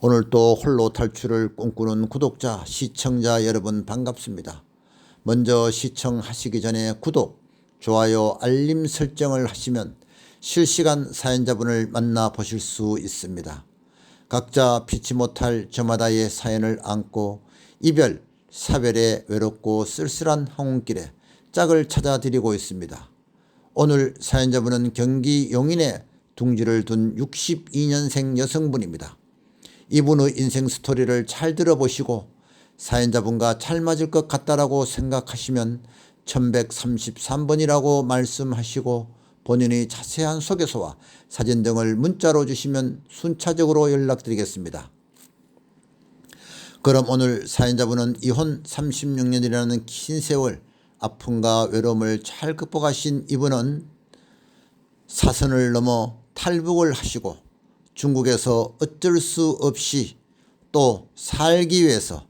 오늘도 홀로 탈출을 꿈꾸는 구독자, 시청자 여러분 반갑습니다. 먼저 시청하시기 전에 구독, 좋아요, 알림 설정을 하시면 실시간 사연자분을 만나 보실 수 있습니다. 각자 피치 못할 저마다의 사연을 안고 이별, 사별에 외롭고 쓸쓸한 항운길에 짝을 찾아 드리고 있습니다. 오늘 사연자분은 경기 용인에 둥지를 둔 62년생 여성분입니다. 이분의 인생 스토리를 잘 들어보시고 사연자분과 잘 맞을 것 같다라고 생각하시면 1133번이라고 말씀하시고 본인의 자세한 소개서와 사진 등을 문자로 주시면 순차적으로 연락드리겠습니다. 그럼 오늘 사연자분은 이혼 36년이라는 긴 세월 아픔과 외로움을 잘 극복하신 이분은 사선을 넘어 탈북을 하시고 중국에서 어쩔 수 없이 또 살기 위해서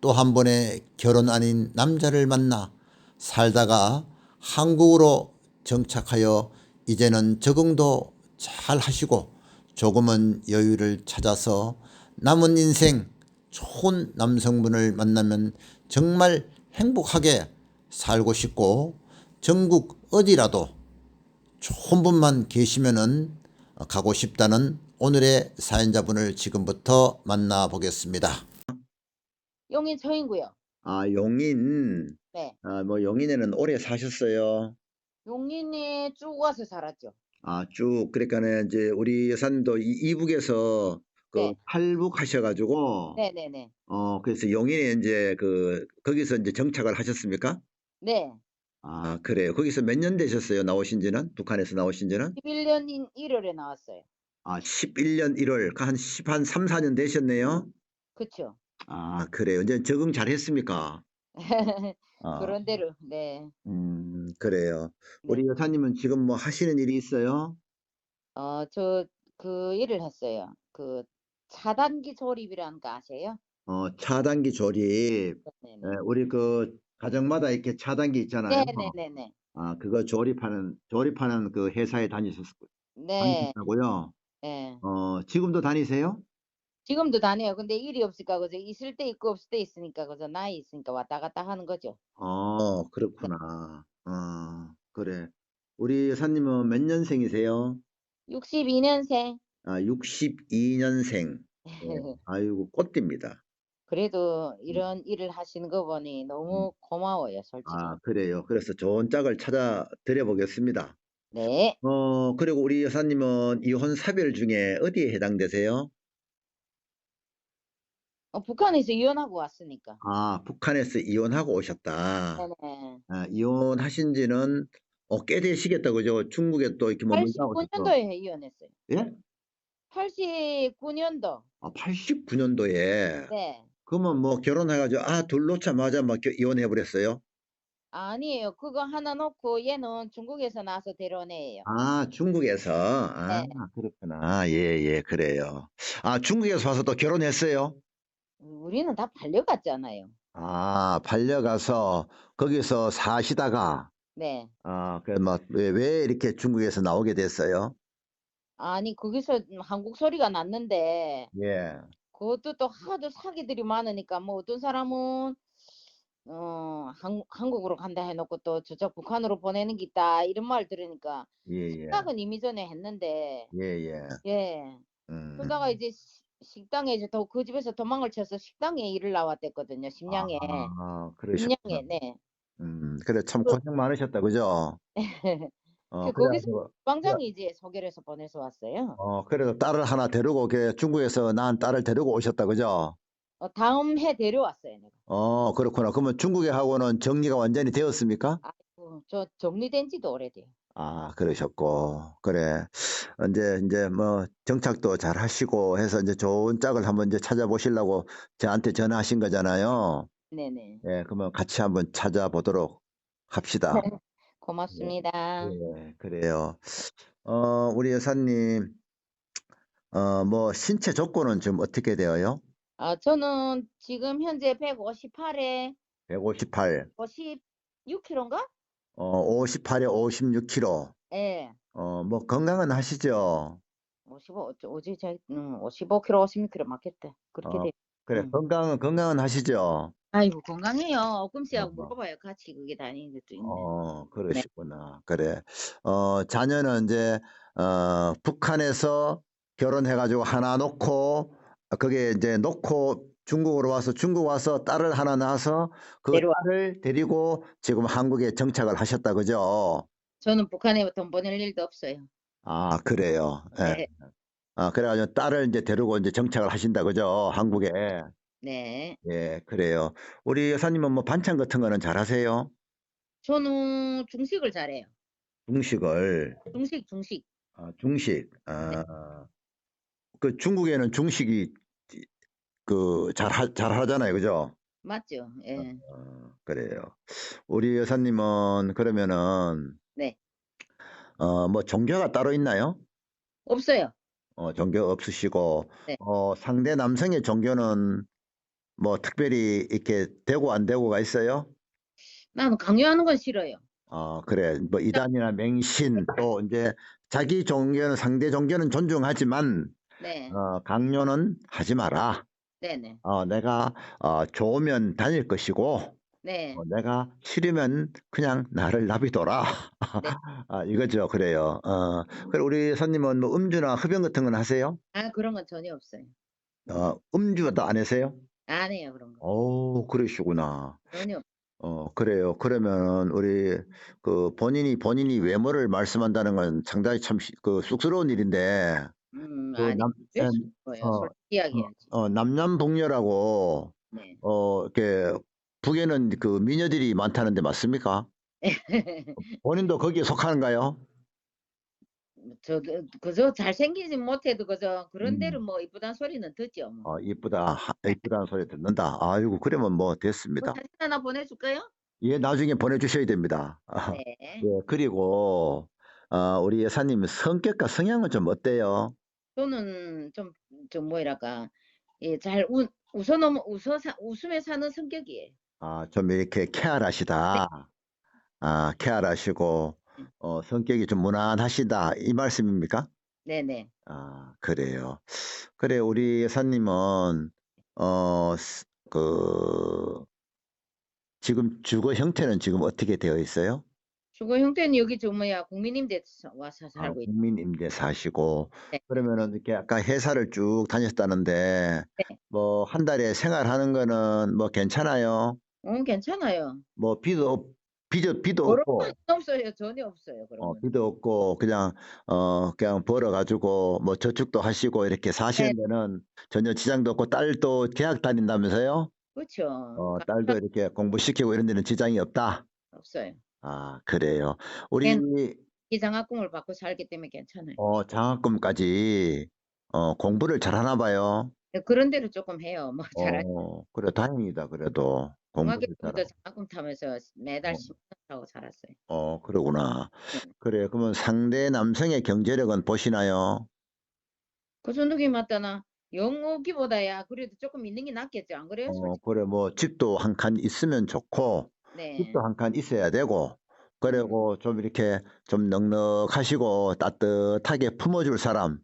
또 한 번의 결혼 아닌 남자를 만나 살다가 한국으로 정착하여 이제는 적응도 잘 하시고 조금은 여유를 찾아서 남은 인생 좋은 남성분을 만나면 정말 행복하게 살고 싶고 전국 어디라도 좋은 분만 계시면은 가고 싶다는 오늘의 사연자분을 지금부터 만나보겠습니다. 용인 서인구요. 아, 용인. 네. 아, 뭐 용인에는 오래 사셨어요. 용인에 쭉 와서 살았죠. 아, 쭉 그러니까는 이제 우리 여사님도 이, 이북에서 그 네. 탈북 하셔가지고 네네네. 어 그래서 용인에 이제 그 거기서 이제 정착을 하셨습니까? 네. 아, 그래요. 거기서 몇 년 되셨어요? 나오신지는? 북한에서 나오신지는? 11년 1월에 나왔어요. 아, 11년 1월, 한 10, 한 3, 4년 되셨네요. 그쵸. 아, 그래요. 이제 적응 잘 했습니까? 아, 그런 대로. 네. 음, 그래요. 네. 우리 여사님은 지금 뭐 하시는 일이 있어요? 어, 저 그 일을 했어요. 그 차단기 조립이라는 거 아세요? 어, 차단기 조립. 네네. 예, 우리 그 가정마다 이렇게 차단기 있잖아요. 네네네네. 아, 그거 조립하는, 조립하는 그 회사에 다니셨고, 네. 다니셨다고요? 네. 어, 지금도 다니세요? 지금도 다녀요. 근데 일이 없으니까 그저 있을 때 있고 없을 때 있으니까 그저 나이 있으니까 왔다 갔다 하는 거죠. 어, 그렇구나. 어, 그래. 우리 여사님은 몇 년생이세요? 62년생. 아, 62년생. 예, 아이고, 꽃띠입니다. 그래도 이런 일을 하시는 거 보니 너무 고마워요, 솔직히. 아, 그래요. 그래서 좋은 짝을 찾아 드려보겠습니다. 네. 어, 그리고 우리 여사님은 이혼 사별 중에 어디에 해당되세요? 어, 북한에서 이혼하고 왔으니까. 아, 북한에서 이혼하고 오셨다. 네네. 아, 이혼하신 지는 어, 꽤 되시겠다, 그죠? 중국에 또 이렇게 머물다 오셨고. 89년도에 이혼했어요. 예? 89년도. 아, 89년도에. 네. 그러면 뭐 결혼해가지고, 아, 둘 놓자마자 막 겨- 이혼해버렸어요? 아니에요. 그거 하나 놓고 얘는 중국에서 나서 데려오네요. 아, 중국에서. 아, 네. 그렇구나. 예, 예, 그래요. 아, 중국에서 와서 또 결혼했어요? 우리는 다 팔려갔잖아요. 아, 반려가서 거기서 사시다가, 네. 아, 그, 뭐, 왜, 왜 이렇게 중국에서 나오게 됐어요? 아니, 거기서 한국 소리가 났는데, 예. 그것도 또 하도 사기들이 많으니까, 뭐 어떤 사람은, 어, 한, 한국으로 간다 해놓고 또 저쪽 북한으로 보내는 게 있다, 이런 말 들으니까, 예, 예. 생각은 이미 전에 했는데, 예, 예. 예. 음. 그러다가 이제 시- 식당에 이제 또그 집에서 도망을 쳐서 식당에 일을 나왔댔거든요. 심양에. 아, 그러셨구나. 심양에, 네. 음, 그래, 참 그- 고생 많으셨다, 그죠? 어, 그 거기서 그래가지고, 방장이 이제 소개를 해서 보내서 왔어요. 어, 그래도 딸을 하나 데리고, 그 중국에서 낳은 딸을 데리고 오셨다, 그죠? 어, 다음 해 데려왔어요, 내가. 어, 그렇구나. 그러면 중국에 하고는 정리가 완전히 되었습니까? 아이고, 저 정리된 지도 오래돼요. 아, 그러셨고. 그래. 이제, 이제 뭐, 정착도 잘 하시고 해서 이제 좋은 짝을 한번 이제 찾아보시려고 저한테 전화하신 거잖아요. 네네. 예, 그러면 같이 한번 찾아보도록 합시다. 고맙습니다. 예, 그래요. 어, 우리 여사님, 어, 뭐, 신체 조건은 좀 어떻게 되어요? 아, 저는 지금 현재 158에 158, 56kg인가? 어, 58에 56kg. 예. 어, 뭐, 건강은 하시죠? 55 오지 제 음, 55kg 56kg 맞겠대. 그렇게 어, 돼. 그래 음. 건강은 건강은 하시죠? 아이고 건강해요. 꼼씨하고 어. 물어봐요. 같이 그게 다니는 것도 있네. 어, 그러시구나. 그래. 어, 자녀는 이제, 어, 북한에서 결혼해가지고 하나 놓고, 그게 이제 놓고 중국으로 와서, 중국 와서 딸을 하나 낳아서 그 내려와. 딸을 데리고 지금 한국에 정착을 하셨다, 그죠? 저는 북한에 돈 보낼 일도 없어요. 아, 그래요. 예. 네. 아, 그래가지고 딸을 이제 데리고 이제 정착을 하신다, 그죠? 한국에. 네. 예, 그래요. 우리 여사님은 뭐 반찬 같은 거는 잘 하세요? 저는 중식을 잘해요. 중식을. 중식 중식. 아, 중식. 아, 그 중국에는 중식이 그 잘, 하, 잘 하잖아요. 그죠? 맞죠? 예. 어, 그래요. 우리 여사님은 그러면은 네. 어, 뭐 종교가 따로 있나요? 없어요. 어, 종교 없으시고 네. 어, 상대 남성의 종교는 뭐 특별히 이렇게 되고 안 되고가 있어요? 나는 강요하는 건 싫어요. 어, 그래. 뭐 이단이나 맹신 또 이제 자기 종교는 상대 종교는 존중하지만 네. 어, 강요는 하지 마라. 네네. 어, 내가 어, 좋으면 다닐 것이고 네. 어, 내가 싫으면 그냥 나를 놔비둬라. 네. 아, 이거죠. 그래요. 어, 그리고 우리 선님은 뭐 음주나 흡연 같은 건 하세요? 아 그런 건 전혀 없어요. 어, 음주도 안 하세요? 안 해요 그런 거. 오, 그러시구나. 전혀. 없- 어, 그래요. 그러면 우리 그 본인이 본인이 외모를 말씀한다는 건 상당히 참 그 쑥스러운 일인데 음 그 아니 남, 왜 에, 거예요? 어, 이야기해야지. 어, 남남북녀라고 네. 어, 이렇게 북에는 그 미녀들이 많다는데 맞습니까? 본인도 거기에 속하는가요? 저도 그저 잘생기지 못해도 그저 그런 음. 대로 뭐 이쁘단 소리는 듣죠. 뭐. 어, 이쁘다, 하- 이쁘다는 소리 듣는다. 아이고, 그러면 뭐 뭐 됐습니다. 사진 하나 보내줄까요? 예, 나중에 보내주셔야 됩니다. 아, 네. 예, 그리고 어, 우리 여사님 성격과 성향은 좀 어때요? 저는 좀 좀 뭐랄까 예잘 웃어 넘 웃어 사, 웃으며 사는 성격이에요. 아, 좀 이렇게 쾌활하시다. 아, 쾌활하시고 어, 성격이 좀 무난하시다 이 말씀입니까? 네네. 아, 그래요. 그래, 우리 여사님은 어, 스- 그 지금 주거 형태는 지금 어떻게 되어 있어요? 주거 형태는 여기 저 뭐야 국민임대 와서 아, 살고 있. 국민 임대 사시고 네. 그러면은 이렇게 아까 회사를 쭉 다녔다는데 네. 뭐 한 달에 생활하는 거는 뭐 괜찮아요? 어 괜찮아요. 뭐 비도 없- 비도 비도 없고 건 없어요. 전혀 없어요. 그런 어, 건. 비도 없고 그냥 어 그냥 벌어 가지고 뭐 저축도 하시고 이렇게 사시는 네. 데는 전혀 지장도 없고 딸도 대학 다닌다면서요? 그렇죠. 어 딸도 이렇게 공부시키고 이런 데는 지장이 없다. 없어요. 아 그래요. 우리 기장학금을 받고 살기 때문에 괜찮아요. 어 장학금까지 어 공부를 잘하나 봐요. 네, 그런 대로 조금 해요. 뭐 잘할 어 그래 다행이다 그래도 공부를 잘하고. 때부터 장학금 타면서 매달 어. 10 만 원 타고 살았어요. 어 그러구나. 네. 그래 그러면 상대 남성의 경제력은 보시나요? 그 정도기 맞다나 영어기보다야 그래도 조금 있는 게 낫겠죠. 안 그래요? 어 솔직히? 그래 뭐 집도 한 칸 있으면 좋고 네. 집도 한 칸 있어야 되고 그리고 좀 이렇게 좀 넉넉하시고 따뜻하게 품어줄 사람.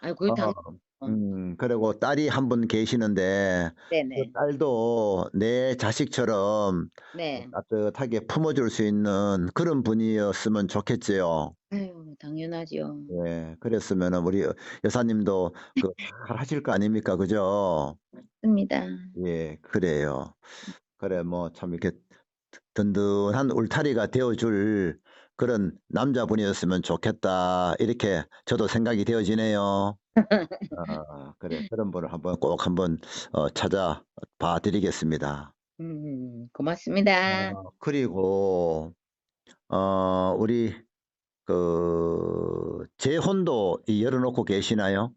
아유, 그게 당, 어, 음 그리고 딸이 한 분 계시는데 네네. 그 딸도 내 자식처럼 네. 따뜻하게 품어줄 수 있는 그런 분이었으면 좋겠지요. 아유, 당연하죠. 예, 그랬으면은 우리 여- 여사님도 그 잘 하실 거 아닙니까, 그죠? 맞습니다. 예, 그래요. 그래, 뭐 참 이렇게 든든한 울타리가 되어줄 그런 남자분이었으면 좋겠다. 이렇게 저도 생각이 되어지네요. 아, 그래, 그런 분을 한번 꼭 한번 어, 찾아봐 드리겠습니다. 음, 고맙습니다. 어, 그리고 어, 우리 그 재혼도 이 열어놓고 계시나요?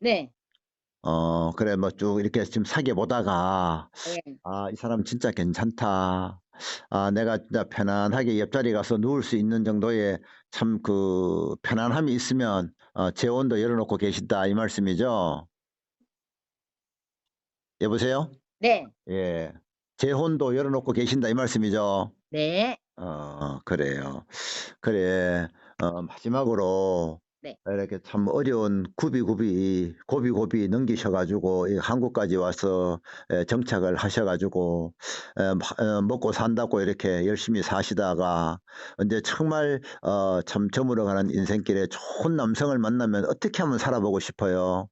네. 어, 그래, 뭐 쭉 이렇게 지금 사귀어 보다가, 네. 아, 이 사람 진짜 괜찮다. 아, 내가 진짜 편안하게 옆자리 가서 누울 수 있는 정도의 참 그 편안함이 있으면, 어, 재혼도 열어놓고 계신다. 이 말씀이죠? 여보세요? 네. 예. 재혼도 열어놓고 계신다. 이 말씀이죠? 네. 어, 그래요. 그래. 어, 마지막으로 네. 이렇게 참 어려운 구비구비 고비고비 넘기셔가지고 이 한국까지 와서 에, 정착을 하셔가지고 어, 먹고 산다고 이렇게 열심히 사시다가 이제 정말 어, 참 저물어가는 인생길에 좋은 남성을 만나면 어떻게 하면 살아보고 싶어요?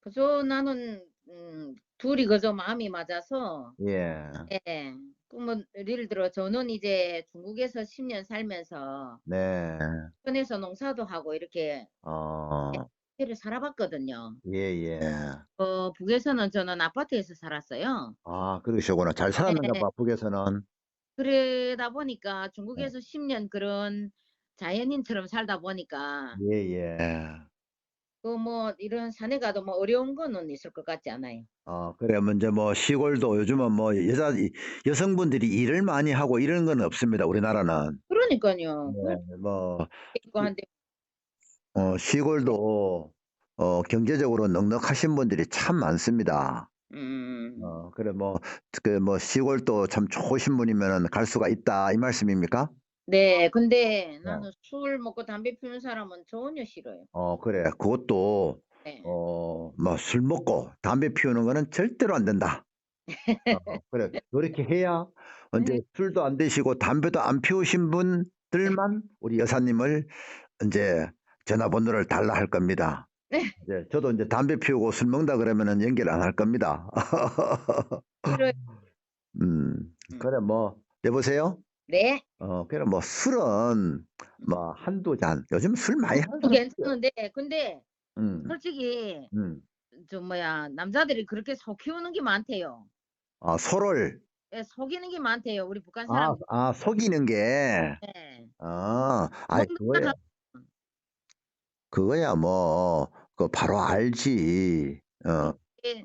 그저 나는 음, 둘이 그저 마음이 맞아서 예, 예. 그뭐 예를 들어 저는 이제 중국에서 10년 살면서 네, 현에서 농사도 하고 이렇게 어, 를 살아봤거든요. 예, 예. 어, 북에서는 저는 아파트에서 살았어요. 아, 그러시구나. 잘 살았는가 네. 봐, 북에서는. 그러다 보니까 중국에서 10년 그런 자연인처럼 살다 보니까 예, 예. 그 뭐 이런 산에 가도 뭐 어려운 거는 있을 것 같지 않아요. 어, 그래, 먼저 뭐 시골도 요즘은 뭐 여자, 여성분들이 일을 많이 하고 이런 건 없습니다. 우리나라는. 그러니까요. 네, 뭐, 그 한데 어, 시골도, 어, 경제적으로 넉넉하신 분들이 참 많습니다. 음, 어, 그래, 뭐, 그, 뭐, 시골도 참 좋으신 분이면 갈 수가 있다, 이 말씀입니까? 네, 근데 나는 술 먹고 담배 피우는 사람은 전혀 싫어요. 어, 그래. 그것도, 네. 어, 뭐, 술 먹고 담배 피우는 거는 절대로 안 된다. 어, 그래. 그렇게 해야, 이제 네. 술도 안 드시고 담배도 안 피우신 분들만 우리 여사님을 이제 전화번호를 달라 할 겁니다. 네. 이제 저도 이제 담배 피우고 술 먹는다 그러면은 연결 안 할 겁니다. 싫어요. 음, 그래, 뭐, 여보세요? 네, 어, 그래, 뭐, 술은, 뭐, 한두 잔. 요즘 술 많이 하는 그것도 사람 괜찮은데 근데 음, 솔직히 음. 저 뭐야 남자들이 그렇게 속 키우는 게 많대요. 아, 서로를, 예, 속이는 게 많대요. 우리 북한 아, 사람. 아, 속이는 게, 네. 아, 아이, 그거야, 그거야, 뭐, 그, 바로 알지. 어, 예,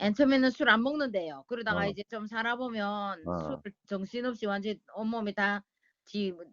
맨 처음에는 술 안 먹는데요. 그러다가 어. 이제 좀 살아보면 어. 술 정신없이 완전 온몸이 다지안뭐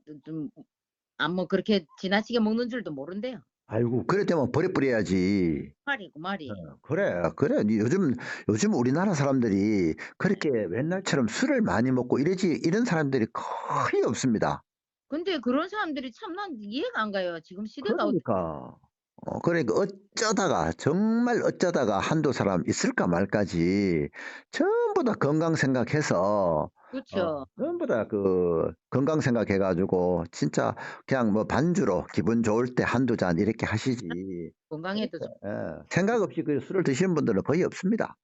그렇게 지나치게 먹는 줄도 모른대요. 아이고, 그래 되면 버려버려야지. 말이 그 말이. 어, 그래, 그래. 니 요즘, 요즘 우리나라 사람들이 그렇게 옛날처럼 술을 많이 먹고 이러지, 이런 사람들이 거의 없습니다. 근데 그런 사람들이 참 난 이해가 안 가요. 지금 시대가 그러니까, 어, 그러니까 어쩌다가, 정말 어쩌다가 한두 사람 있을까 말까지 전부 다 건강 생각해서, 그렇죠. 어, 전부 다 그 건강 생각해가지고 진짜 그냥 뭐 반주로 기분 좋을 때 한두 잔 이렇게 하시지. 건강에도 좋- 예, 생각 없이 그 술을 드시는 분들은 거의 없습니다.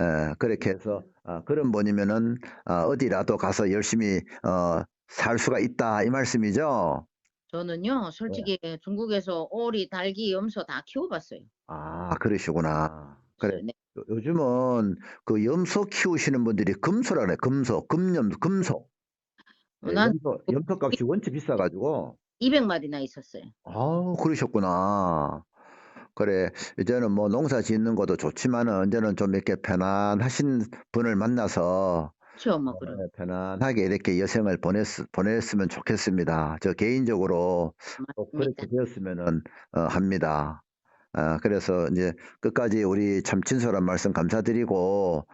예, 그렇게 해서 아, 그런 분이면은 아, 어디라도 가서 열심히 어, 살 수가 있다 이 말씀이죠. 저는요, 솔직히 중국에서 오리, 닭이, 염소 다 키워봤어요. 아, 그러시구나. 그래. 네. 요- 요즘은 그 염소 키우시는 분들이 금소라 그래. 금소, 금염, 금소. 예, 난 염소, 염소 값이 원체 비싸가지고. 200마리나 있었어요. 아, 그러셨구나. 그래, 이제는 뭐 농사 짓는 것도 좋지만은, 이제는 좀 이렇게 편안하신 분을 만나서, 그렇죠, 뭐 그런. 네, 편안하게 이렇게 여생을 보냈, 보냈으면 좋겠습니다. 저 개인적으로 꼭. 그렇게 되었으면은, 어, 합니다. 아, 그래서 이제 끝까지 우리 참 진솔한 말씀 감사드리고,